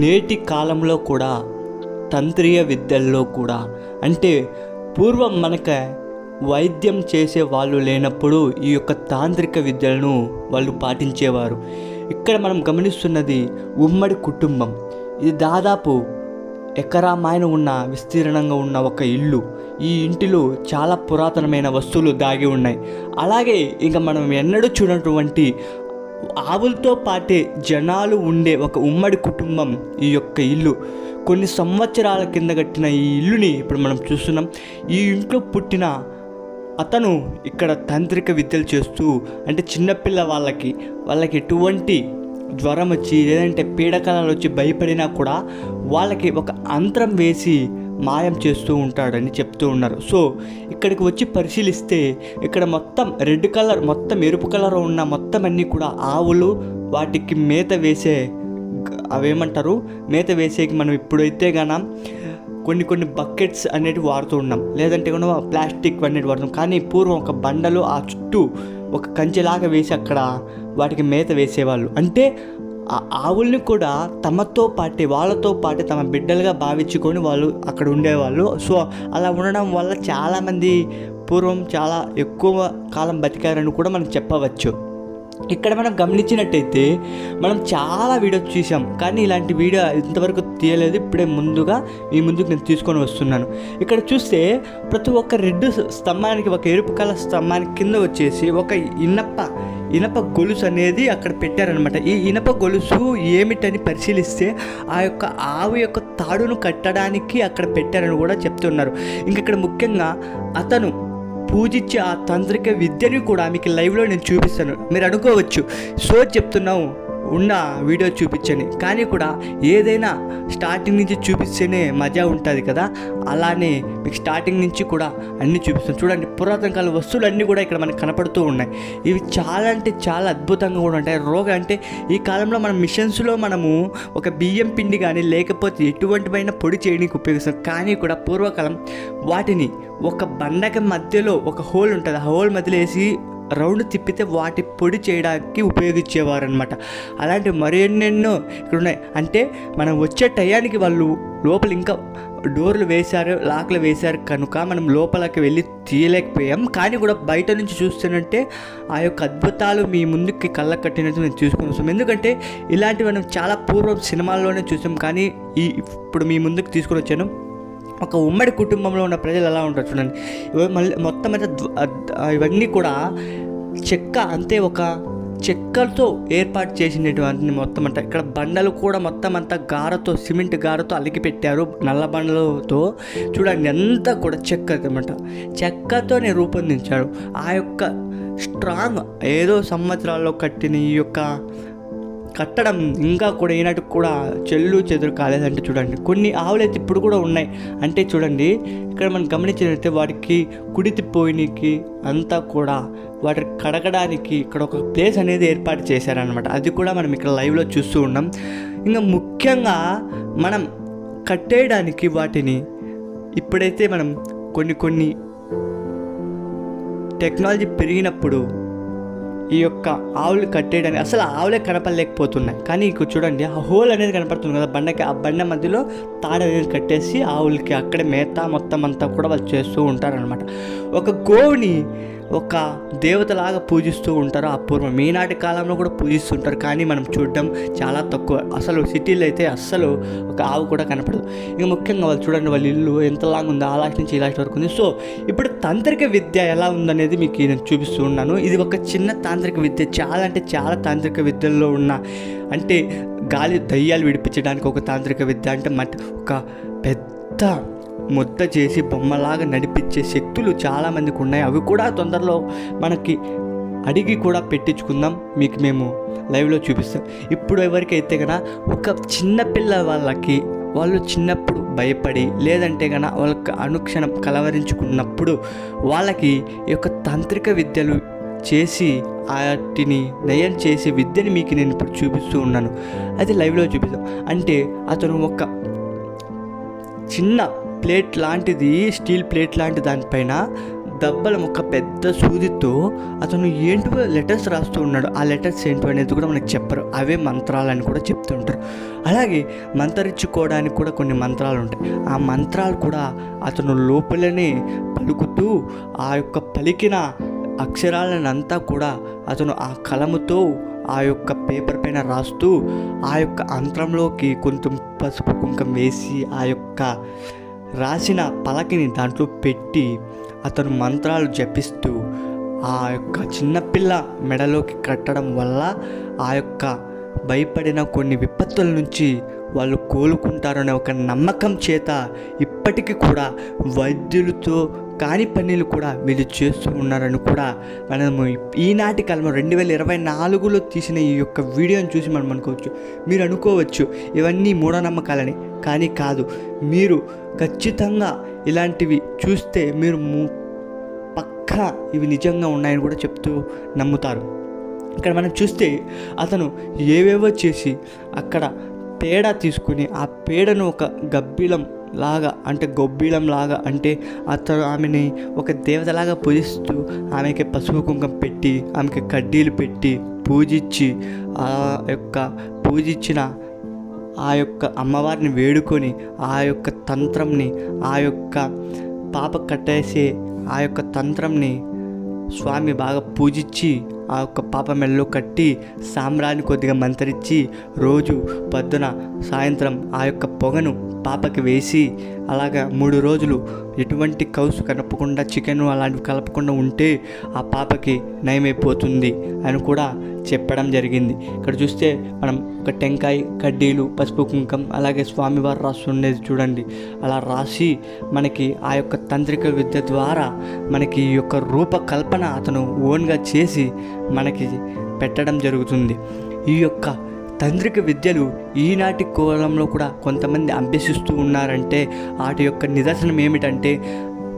నేటి కాలంలో కూడా తంత్రీయ విద్యల్లో కూడా అంటే పూర్వం మనక వైద్యం చేసే వాళ్ళు లేనప్పుడు ఈ యొక్క తాంత్రిక విద్యలను వాళ్ళు పాటించేవారు. ఇక్కడ మనం గమనిస్తున్నది ఉమ్మడి కుటుంబం. ఇది దాదాపు ఎకరా మాయన ఉన్న విస్తీర్ణంగా ఉన్న ఒక ఇల్లు. ఈ ఇంటిలో చాలా పురాతనమైన వస్తువులు దాగి ఉన్నాయి. అలాగే ఇంకా మనం ఎన్నడూ చూడనటువంటి ఆవులతో పాటే జనాలు ఉండే ఒక ఉమ్మడి కుటుంబం ఈ యొక్క ఇల్లు. కొన్ని సంవత్సరాల కింద కట్టిన ఈ ఇల్లుని ఇప్పుడు మనం చూస్తున్నాం. ఈ ఇంట్లో పుట్టిన అతను ఇక్కడ తాంత్రిక విద్యలు చేస్తూ అంటే చిన్నపిల్ల వాళ్ళకి వాళ్ళకి ఎటువంటి జ్వరం వచ్చి లేదంటే పీడకలాలు వచ్చి భయపడినా కూడా వాళ్ళకి ఒక అంతరం వేసి మాయం చేస్తూ ఉంటాడని చెప్తూ ఉన్నారు. సో ఇక్కడికి వచ్చి పరిశీలిస్తే ఇక్కడ మొత్తం రెడ్ కలర్ మొత్తం ఎరుపు కలర్ ఉన్న మొత్తం అన్నీ కూడా ఆవులు వాటికి మేత వేసే అవేమంటారు? మేత వేసేకి మనం ఇప్పుడైతే గాన కొన్ని కొన్ని బకెట్స్ అనేటివి వాడుతూ ఉన్నాం. లేదంటే కూడా ప్లాస్టిక్ అనేటివి వాడుతాం. కానీ పూర్వం ఒక బండలు ఆ చుట్టూ ఒక కంచెలాగా వేసి అక్కడ వాటికి మేత వేసేవాళ్ళు. అంటే ఆ ఆవుల్ని కూడా తమతో పాటే వాళ్ళతో పాటే తమ బిడ్డలుగా భావించుకొని వాళ్ళు అక్కడ ఉండేవాళ్ళు. సో అలా ఉండడం వల్ల చాలామంది పూర్వం చాలా ఎక్కువ కాలం బతికారని కూడా మనం చెప్పవచ్చు. ఇక్కడ మనం గమనించినట్టయితే మనం చాలా వీడియోస్ చూసాం కానీ ఇలాంటి వీడియో ఇంతవరకు తీయలేదు. ఇప్పుడే ముందుగా మీ ముందుకు నేను తీసుకొని వస్తున్నాను. ఇక్కడ చూస్తే ప్రతి ఒక్క రెడ్ స్తంభానికి ఒక ఎరుపు కలర్ స్తంభానికి కింద వచ్చేసి ఒక ఇనప ఇనప గొలుసు అనేది అక్కడ పెట్టారనమాట ఈ ఇనప గొలుసు ఏమిటని పరిశీలిస్తే ఆ యొక్క ఆవు యొక్క తాడును కట్టడానికి అక్కడ పెట్టారని కూడా చెప్తున్నారు. ఇంక ఇక్కడ ముఖ్యంగా అతను పూజించే ఆ తాంత్రిక విద్యని కూడా మీకు లైవ్లో నేను చూపిస్తాను. మీరు అనుకోవచ్చు సో చెప్తున్నాము ఉన్న వీడియో చూపించండి కానీ కూడా ఏదైనా స్టార్టింగ్ నుంచి చూపిస్తేనే మజా ఉంటుంది కదా? అలానే మీకు స్టార్టింగ్ నుంచి కూడా అన్నీ చూపిస్తాను చూడండి పురాతన కాల వస్తువులు అన్నీ కూడా ఇక్కడ మనకు కనపడుతూ ఉన్నాయి. ఇవి చాలా అంటే చాలా అద్భుతంగా కూడా ఉంటాయి. రోగ అంటే ఈ కాలంలో మన మిషన్స్లో మనము ఒక బియ్యం పిండి కానీ లేకపోతే ఎటువంటివైనా పొడి చేయడానికి ఉపయోగిస్తాం. కానీ కూడా పూర్వకాలం వాటిని ఒక బండక మధ్యలో ఒక హోల్ ఉంటుంది. ఆ హోల్ మధ్యలో వేసి రౌండ్ తిప్పితే వాటి పొడి చేయడానికి ఉపయోగించేవారు అనమాట అలాంటి మరెన్నెన్నో ఇక్కడ ఉన్నాయి అంటే మనం వచ్చే టయానికి వాళ్ళు లోపల ఇంకా డోర్లు వేశారు లాక్లు వేశారు కనుక మనం లోపలికి వెళ్ళి తీయలేకపోయాం. కానీ కూడా బయట నుంచి చూస్తున్నట్టే ఆ యొక్క అద్భుతాలు మీ ముందుకి కళ్ళ కట్టినట్టు నేను చూసుకుని వస్తాం ఎందుకంటే ఇలాంటివి మనం చాలా పూర్వం సినిమాల్లోనే చూసాం. కానీ ఈ ఇప్పుడు మీ ముందుకు తీసుకుని వచ్చాను. ఒక ఉమ్మడి కుటుంబంలో ఉన్న ప్రజలు ఎలా ఉంటారు చూడండి. మళ్ళీ మొత్తం అయితే ఇవన్నీ కూడా చెక్క అంతే ఒక చెక్కలతో ఏర్పాటు చేసినటువంటి మొత్తం అంతా. ఇక్కడ బండలు కూడా మొత్తం అంతా గారతో సిమెంట్ గారతో అలికి పెట్టారు నల్ల బండలతో. చూడండి అంతా కూడా చెక్క అనమాట చెక్కతోనే రూపొందించారు. ఆ యొక్క స్ట్రాంగ్ ఏదో సంవత్సరాల్లో కట్టిన ఈ యొక్క కట్టడం ఇంకా కూడా ఈనాటికి కూడా చెల్లు చెదురు కాలేదంటే చూడండి. కొన్ని ఆవులు అయితే ఇప్పుడు కూడా ఉన్నాయి. అంటే చూడండి ఇక్కడ మనం గమనించినట్లయితే వాటికి కుడితి తిప్పోయినికి అంతా కూడా వాటి కడగడానికి ఇక్కడ ఒక ప్లేస్ అనేది ఏర్పాటు చేశారనమాట అది కూడా మనం ఇక్కడ లైవ్లో చూస్తూ ఉన్నాం. ఇంకా ముఖ్యంగా మనం కట్టేయడానికి వాటిని ఇప్పుడైతే మనం కొన్ని కొన్ని టెక్నాలజీ పెరిగినప్పుడు ఈ యొక్క ఆవులు కట్టేయడానికి అసలు ఆవులే కనపడలేకపోతున్నాయి. కానీ ఇక్కడ చూడండి ఆ హోల్ అనేది కనపడుతుంది కదా బండకి ఆ బండ మధ్యలో తాడు అనేది కట్టేసి ఆవులకి అక్కడే మేత మొత్తం అంతా కూడా వాళ్ళు చేస్తూ ఉంటారనమాట ఒక గోవుని ఒక దేవతలాగా పూజిస్తూ ఉంటారు. అపూర్వం ఈనాటి కాలంలో కూడా పూజిస్తుంటారు. కానీ మనం చూడడం చాలా తక్కువ. అసలు సిటీలో అయితే అస్సలు ఒక ఆవు కూడా కనపడదు. ఇంకా ముఖ్యంగా వాళ్ళు చూడండి వాళ్ళ ఇల్లు ఎంత లాంగ్ ఉందో ఆ లాస్ట్ నుంచి ఈ లాస్ట్ వరకు ఉంది. సో ఇప్పుడు తాంత్రిక విద్య ఎలా ఉందనేది మీకు నేను చూపిస్తూ ఉన్నాను. ఇది ఒక చిన్న తాంత్రిక విద్య. చాలా అంటే చాలా తాంత్రిక విద్యల్లో ఉన్న అంటే గాలి దయ్యాలు విడిపించడానికి ఒక తాంత్రిక విద్య అంటే మట్ ఒక పెద్ద ముద్ద చేసి బొమ్మలాగా నడిపించే శక్తులు చాలామందికి ఉన్నాయి. అవి కూడా తొందరలో మనకి అడిగి కూడా పెట్టించుకుందాం. మీకు మేము లైవ్లో చూపిస్తాం. ఇప్పుడు ఎవరికైతే కనుక ఒక చిన్న పిల్ల వాళ్ళకి వాళ్ళు చిన్నప్పుడు భయపడి లేదంటే కన వాళ్ళకి అనుక్షణం కలవరించుకున్నప్పుడు వాళ్ళకి ఈ యొక్క తాంత్రిక విద్యలు చేసి వాటిని నయం చేసే విద్యని మీకు నేను ఇప్పుడు చూపిస్తూ ఉన్నాను. అది లైవ్లో చూపిస్తాం అంటే అతను ఒక చిన్న ప్లేట్ లాంటిది స్టీల్ ప్లేట్ లాంటి దానిపైన దబ్బల ఒక పెద్ద సూదితో అతను ఏంటో లెటర్స్ రాస్తూ ఉన్నాడు. ఆ లెటర్స్ ఏంటో అనేది కూడా మనకు చెప్పరు. అవే మంత్రాలని కూడా చెప్తుంటారు. అలాగే మంత్రించుకోవడానికి కూడా కొన్ని మంత్రాలు ఉంటాయి. ఆ మంత్రాలు కూడా అతను లోపలనే పలుకుతూ ఆ యొక్క పలికిన అక్షరాలనంతా కూడా అతను ఆ కలముతో ఆ యొక్క పేపర్ పైన రాస్తూ ఆ యొక్క అంతరంలోకి కొంచెం పసుపు కుంకం వేసి ఆ యొక్క రాసిన పలకని దాంట్లో పెట్టి అతను మంత్రాలు జపిస్తూ ఆ యొక్క చిన్నపిల్ల మెడలోకి కట్టడం వల్ల ఆ యొక్క భయపడిన కొన్ని విపత్తుల నుంచి వాళ్ళు కోలుకుంటారనే ఒక నమ్మకం చేత ఇప్పటికీ కూడా వైద్యులతో కాని పనులు కూడా వీళ్ళు చేస్తూ ఉన్నారని కూడా మనము ఈనాటి కాలంలో రెండు వేల ఇరవై నాలుగులో తీసిన ఈ యొక్క వీడియోని చూసి మనం అనుకోవచ్చు. మీరు అనుకోవచ్చు ఇవన్నీ మూఢనమ్మకాలని. కానీ కాదు మీరు ఖచ్చితంగా ఇలాంటివి చూస్తే మీరు ము- పక్కా ఇవి నిజంగా ఉన్నాయని కూడా చెప్తూ నమ్ముతారు. ఇక్కడ మనం చూస్తే అతను ఏవేవో చేసి అక్కడ పేడ తీసుకుని ఆ పేడను ఒక గబ్బిలం లాగా అంటే గొబ్బిలం లాగా అంటే అతను ఆమెని ఒక దేవతలాగా పూజిస్తూ ఆమెకి పసుపు కుంకం పెట్టి ఆమెకి కడ్డీలు పెట్టి పూజించి ఆ యొక్క పూజించిన ఆ యొక్క అమ్మవారిని వేడుకొని ఆ యొక్క తంత్రంని ఆ యొక్క పాప కట్టేసే ఆ యొక్క తంత్రంని స్వామి బాగా పూజించి ఆ యొక్క పాప మెల్లో కట్టి సామ్రాన్ని కొద్దిగా మంతరించి రోజు పొద్దున సాయంత్రం ఆ యొక్క పొగను పాపకి వేసి అలాగా మూడు రోజులు ఎటువంటి కౌసు కలపకుండా చికెన్ అలాంటివి కలపకుండా ఉంటే ఆ పాపకి నయమైపోతుంది అని కూడా చెప్పడం జరిగింది. ఇక్కడ చూస్తే మనం ఒక టెంకాయ కడ్డీలు పసుపు కుంకం అలాగే స్వామివారు రాస్తుండేది చూడండి. అలా రాసి మనకి ఆ యొక్క తంత్రిక విద్య ద్వారా మనకి ఈ యొక్క రూపకల్పన అతను ఓన్గా చేసి మనకి పెట్టడం జరుగుతుంది. ఈ యొక్క తాంత్రిక విద్యలు ఈనాటి కోలంలో కూడా కొంతమంది అభ్యసిస్తూ ఉన్నారంటే వాటి యొక్క నిదర్శనం ఏమిటంటే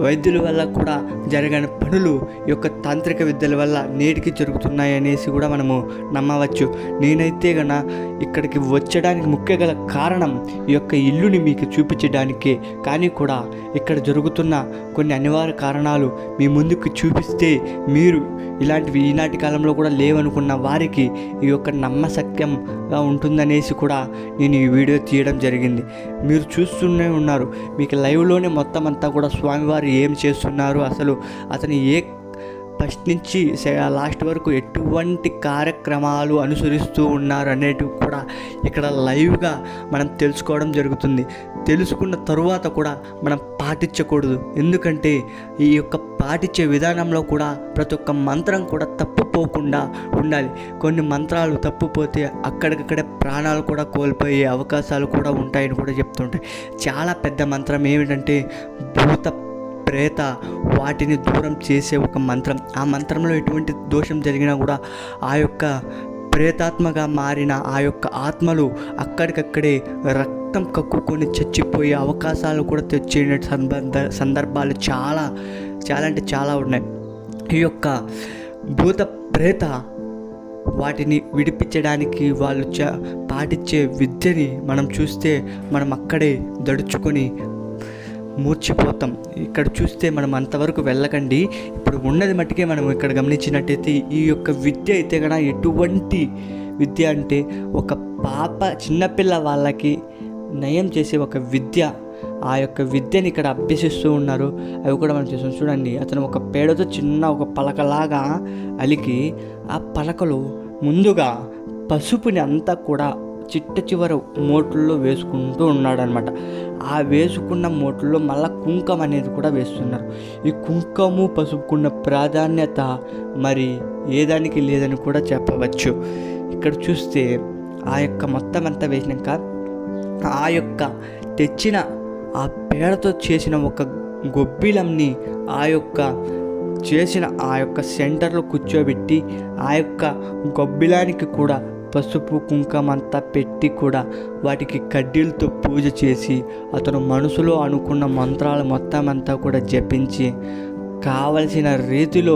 వైద్యుల వల్ల కూడా జరగని పనులు ఈ యొక్క తాంత్రిక విద్యల వల్ల నేటికి జరుగుతున్నాయి అనేసి కూడా మనము నమ్మవచ్చు. నేనైతే గన ఇక్కడికి వచ్చడానికి ముఖ్య గల కారణం ఈ యొక్క ఇల్లుని మీకు చూపించడానికే. కానీ కూడా ఇక్కడ జరుగుతున్న కొన్ని అనివార్య కారణాలు మీ ముందుకు చూపిస్తే మీరు ఇలాంటివి ఈనాటి కాలంలో కూడా లేవనుకున్న వారికి ఈ యొక్క నమ్మసక్యంగా ఉంటుందనేసి కూడా నేను ఈ వీడియో తీయడం జరిగింది. మీరు చూస్తూనే ఉన్నారు. మీకు లైవ్లోనే మొత్తం అంతా కూడా స్వామివారి ఏం చేస్తున్నారు? అసలు అతను ఏ ఫస్ట్ నుంచి లాస్ట్ వరకు ఎటువంటి కార్యక్రమాలు అనుసరిస్తూ ఉన్నారు అనేటివి కూడా ఇక్కడ లైవ్గా మనం తెలుసుకోవడం జరుగుతుంది. తెలుసుకున్న తరువాత కూడా మనం పాటించకూడదు. ఎందుకంటే ఈ యొక్క పాటించే విధానంలో కూడా ప్రతి ఒక్క మంత్రం కూడా తప్పుపోకుండా ఉండాలి. కొన్ని మంత్రాలు తప్పుపోతే అక్కడికక్కడే ప్రాణాలు కూడా కోల్పోయే అవకాశాలు కూడా ఉంటాయని కూడా చెప్తుంటాయి. చాలా పెద్ద మంత్రం ఏమిటంటే భూత ప్రేత వాటిని దూరం చేసే ఒక మంత్రం. ఆ మంత్రంలో ఎటువంటి దోషం జరిగినా కూడా ఆ యొక్క ప్రేతాత్మగా మారిన ఆ యొక్క ఆత్మలు అక్కడికక్కడే రక్తం కక్కుకొని చచ్చిపోయే అవకాశాలు కూడా తెచ్చే సంబంధ సందర్భాలు చాలా చాలా అంటే చాలా ఉన్నాయి. ఈ యొక్క భూత ప్రేత వాటిని విడిపించడానికి వాళ్ళు చ పాటించే విద్యని మనం చూస్తే మనం అక్కడే దడుచుకొని మూర్చిపోతాం. ఇక్కడ చూస్తే మనం అంతవరకు వెళ్ళకండి. ఇప్పుడు ఉన్నది మట్టుకే మనం ఇక్కడ గమనించినట్టయితే ఈ యొక్క విద్య అయితే కూడా ఎటువంటి విద్య అంటే ఒక పాప చిన్నపిల్ల వాళ్ళకి నయం చేసే ఒక విద్య ఆ యొక్క విద్యని ఇక్కడ అభ్యసిస్తూ ఉన్నారు. అవి కూడా మనం చూసాం. చూడండి అతను ఒక పేడతో చిన్న ఒక పలకలాగా అలికి ఆ పలకలు ముందుగా పసుపుని అంతా కూడా చిట్ట చివర మోటుల్లో వేసుకుంటూ ఉన్నాడనమాట ఆ వేసుకున్న మూటల్లో మళ్ళీ కుంకం అనేది కూడా వేస్తున్నారు. ఈ కుంకము పసుపుకున్న ప్రాధాన్యత మరి ఏ దానికి లేదని కూడా చెప్పవచ్చు. ఇక్కడ చూస్తే ఆ యొక్క మొత్తం అంతా వేసినాక ఆ యొక్క తెచ్చిన ఆ పేడతో చేసిన ఒక గొబ్బిలంని ఆ యొక్క చేసిన ఆ యొక్క సెంటర్లో కూర్చోబెట్టి ఆ యొక్క గొబ్బిలానికి కూడా పసుపు కుంకమంతా పెట్టి కూడా వాటికి కడ్డీలతో పూజ చేసి అతను మనసులో అనుకున్న మంత్రాలు మొత్తం అంతా కూడా జపించి కావలసిన రీతిలో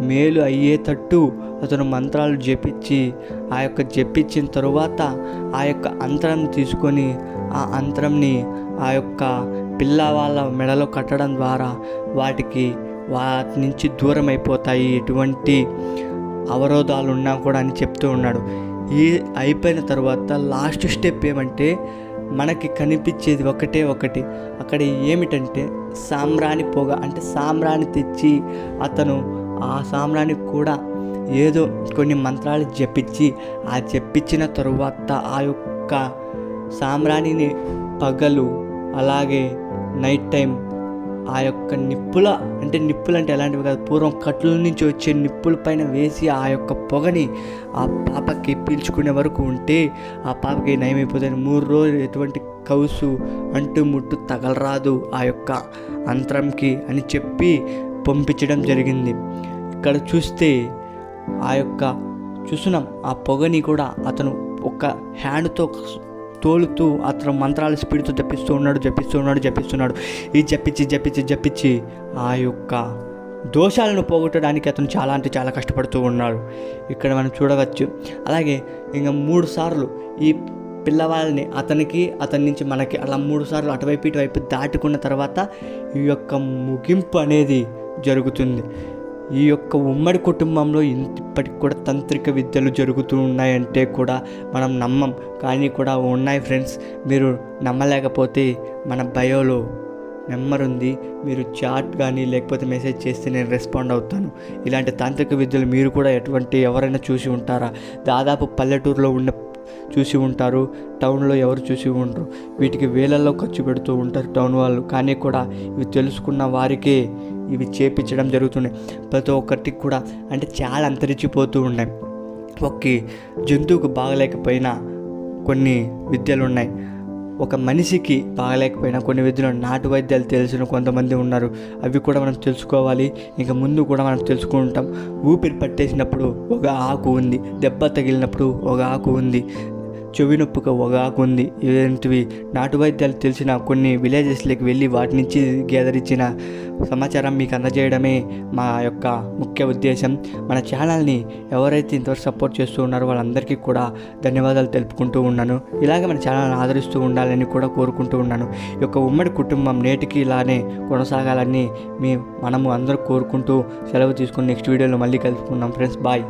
మేలు అయ్యేటట్టు అతను మంత్రాలు జపించి ఆ యొక్క జపించిన తరువాత ఆ యొక్క అంతరం తీసుకొని ఆ అంతరంని ఆ యొక్క పిల్ల వాళ్ళ మెడలో కట్టడం ద్వారా వాటికి వాటి నుంచి దూరం అయిపోతాయి ఎటువంటి అవరోధాలు ఉన్నా కూడా అని చెప్తూ ఉన్నాడు. ఈ అయిపోయిన తర్వాత లాస్ట్ స్టెప్ ఏమంటే మనకి కనిపించేది ఒకటే ఒకటి. అక్కడ ఏమిటంటే సాంబ్రాణి పొగ అంటే సాంబ్రాణి తెచ్చి అతను ఆ సాంబ్రాణి కూడా ఏదో కొన్ని మంత్రాలు జపించి ఆ జపించిన తరువాత ఆ యొక్క సామ్రాణిని పగలు అలాగే నైట్ టైం ఆ యొక్క నిప్పుల అంటే నిప్పులు అంటే ఎలాంటివి కాదు పూర్వం కట్ల నుంచి వచ్చే నిప్పుల పైన వేసి ఆ యొక్క పొగని ఆ పాపకి పీల్చుకునే వరకు ఉంటే ఆ పాపకి నయమైపోతుంది. మూడు రోజులు ఎటువంటి కౌసు అంటు ముట్టు తగలరాదు ఆ యొక్క అంతరంకి అని చెప్పి పంపించడం జరిగింది. ఇక్కడ చూస్తే ఆ యొక్క చూస్తున్నాం ఆ పొగని కూడా అతను ఒక హ్యాండ్తో తోలుతూ అతను మంత్రాల స్పీడ్తో జపిస్తూ ఉన్నాడు జపిస్తూ ఉన్నాడు జపిస్తున్నాడు ఈ జపించి జపించి జపించి ఆ యొక్క దోషాలను పోగొట్టడానికి అతను చాలా అంటే చాలా కష్టపడుతూ ఉన్నాడు. ఇక్కడ మనం చూడవచ్చు. అలాగే ఇంకా మూడు సార్లు ఈ పిల్లవాళ్ళని అతనికి అతని నుంచి మనకి అలా మూడు సార్లు అటువైపు ఇటువైపు దాటుకున్న తర్వాత ఈ యొక్క ముగింపు అనేది జరుగుతుంది. ఈ యొక్క ఉమ్మడి కుటుంబంలో ఇప్పటికి కూడా తంత్రిక విద్యలు జరుగుతూ ఉన్నాయంటే కూడా మనం నమ్మం. కానీ కూడా ఉన్నాయి ఫ్రెండ్స్ మీరు నమ్మలేకపోతే మన బయోలో నెంబర్ ఉంది. మీరు చాట్ కానీ లేకపోతే మెసేజ్ చేస్తే నేను రెస్పాండ్ అవుతాను. ఇలాంటి తాంత్రిక విద్యలు మీరు కూడా ఎటువంటి ఎవరైనా చూసి ఉంటారా? దాదాపు పల్లెటూరులో ఉన్న చూసి ఉంటారు టౌన్లో ఎవరు చూసి ఉండరు. వీటికి వేలల్లో ఖర్చు పెడుతూ ఉంటారు టౌన్ వాళ్ళు. కానీ కూడా ఇవి తెలుసుకున్న వారికే ఇవి చేపించడం జరుగుతున్నాయి ప్రతి ఒక్కరికి కూడా అంటే చాలా అంతరించిపోతూ ఉన్నాయి ఒక్క జంతువుకు బాగలేకపోయినా కొన్ని విద్యలు ఉన్నాయి. ఒక మనిషికి బాగలేకపోయినా కొన్ని విద్యలు నాటు వైద్యాలు తెలిసిన కొంతమంది ఉన్నారు. అవి కూడా మనం తెలుసుకోవాలి. ఇంకా ముందు కూడా మనం తెలుసుకుంటాం. ఊపిరి పట్టేసినప్పుడు ఒక ఆకు ఉంది. దెబ్బ తగిలినప్పుడు ఒక ఆకు ఉంది. చెవి నొప్పికి ఒగాకుంది ఉంది ఇలాంటివి నాటు వైద్యాలు తెలిసిన కొన్ని విలేజెస్లోకి వెళ్ళి వాటి నుంచి గేదరిచ్చిన సమాచారం మీకు అందజేయడమే మా యొక్క ముఖ్య ఉద్దేశం. మన ఛానల్ని ఎవరైతే ఇంతవరకు సపోర్ట్ చేస్తూ ఉన్నారో వాళ్ళందరికీ కూడా ధన్యవాదాలు తెలుపుకుంటూ ఉన్నాను. ఇలాగే మన ఛానల్ని ఆదరిస్తూ ఉండాలని కూడా కోరుకుంటూ ఉన్నాను. ఈ యొక్క ఉమ్మడి కుటుంబం నేటికి ఇలానే కొనసాగాలని మీ మనము అందరూ కోరుకుంటూ సెలవు తీసుకుని నెక్స్ట్ వీడియోలో మళ్ళీ కలుసుకుందాం ఫ్రెండ్స్ బాయ్.